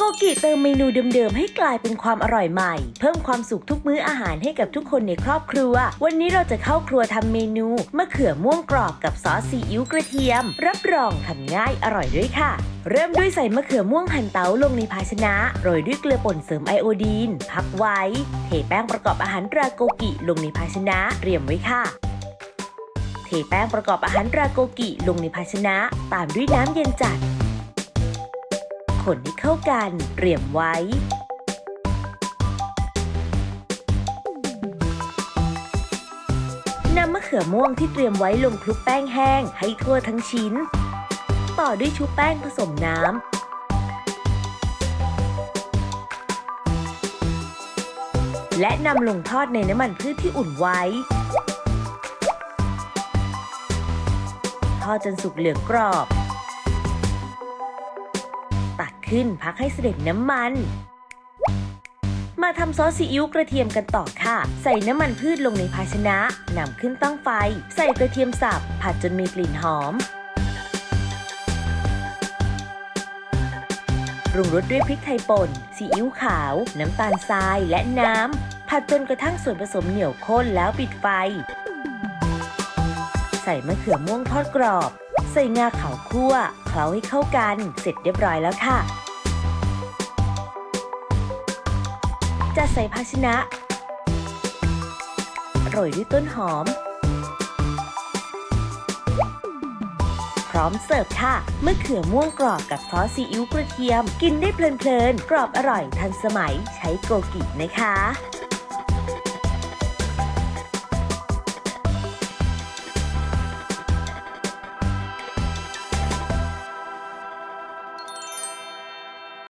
โกกิเติมเมนูเดิมๆ ให้กลายเป็นความอร่อยใหม่ เพิ่มความสุขทุกมื้ออาหารให้กับทุกคนในครอบครัว วันนี้เราจะเข้าครัวทำเมนูมะเขือม่วงกรอบกับซอสซีอิ๊วกระเทียม รับรองทำง่ายอร่อยด้วยค่ะ เริ่มด้วยใส่มะเขือม่วงหั่นเตาลงในภาชนะ โรยด้วยเกลือป่นเสริมไอโอดีน พักไว้ เทแป้งประกอบอาหารราโกกิลงในภาชนะเตรียมไว้ค่ะเทแป้งประกอบอาหารราโกกิลงในภาชนะ ตามด้วยน้ำเย็นจัด คนให้เข้ากันเตรียมไว้ นำมะเขือม่วงที่เตรียมไว้ลงคลุกแป้งแห้งให้ทั่วทั้งชิ้น ต่อด้วยชุบแป้งผสมน้ำและนำลงทอดในน้ำมันพืชที่อุ่นไว้ ทอดจนสุกเหลืองกรอบ ขึ้นพักให้เสด็จน้ำมัน มาทำซอสซีอิ๊วกระเทียมกันต่อค่ะ ใส่น้ำมันพืชลงในภาชนะนำขึ้นตั้งไฟ ใส่กระเทียมสับผัดจนมีกลิ่นหอมปรุงรสด้วยพริกไทยป่น ซีอิ๊วขาว น้ำตาลทรายและน้ำ ผัดจนกระทั่งส่วนผสมเหนียวข้นแล้วปิดไฟ ใส่มะเขือม่วงทอดกรอบ ใส่งาขาวคั่วเคล้าให้เข้ากัน เสร็จเรียบร้อยแล้วค่ะ จะใส่ภาชนะ โรยด้วยต้นหอม พร้อมเสิร์ฟค่ะมะเขือม่วงกรอบกับซอสซีอิ๊วกระเทียม กินได้เพลินๆ กรอบอร่อยทันสมัยใช้โกกินะคะ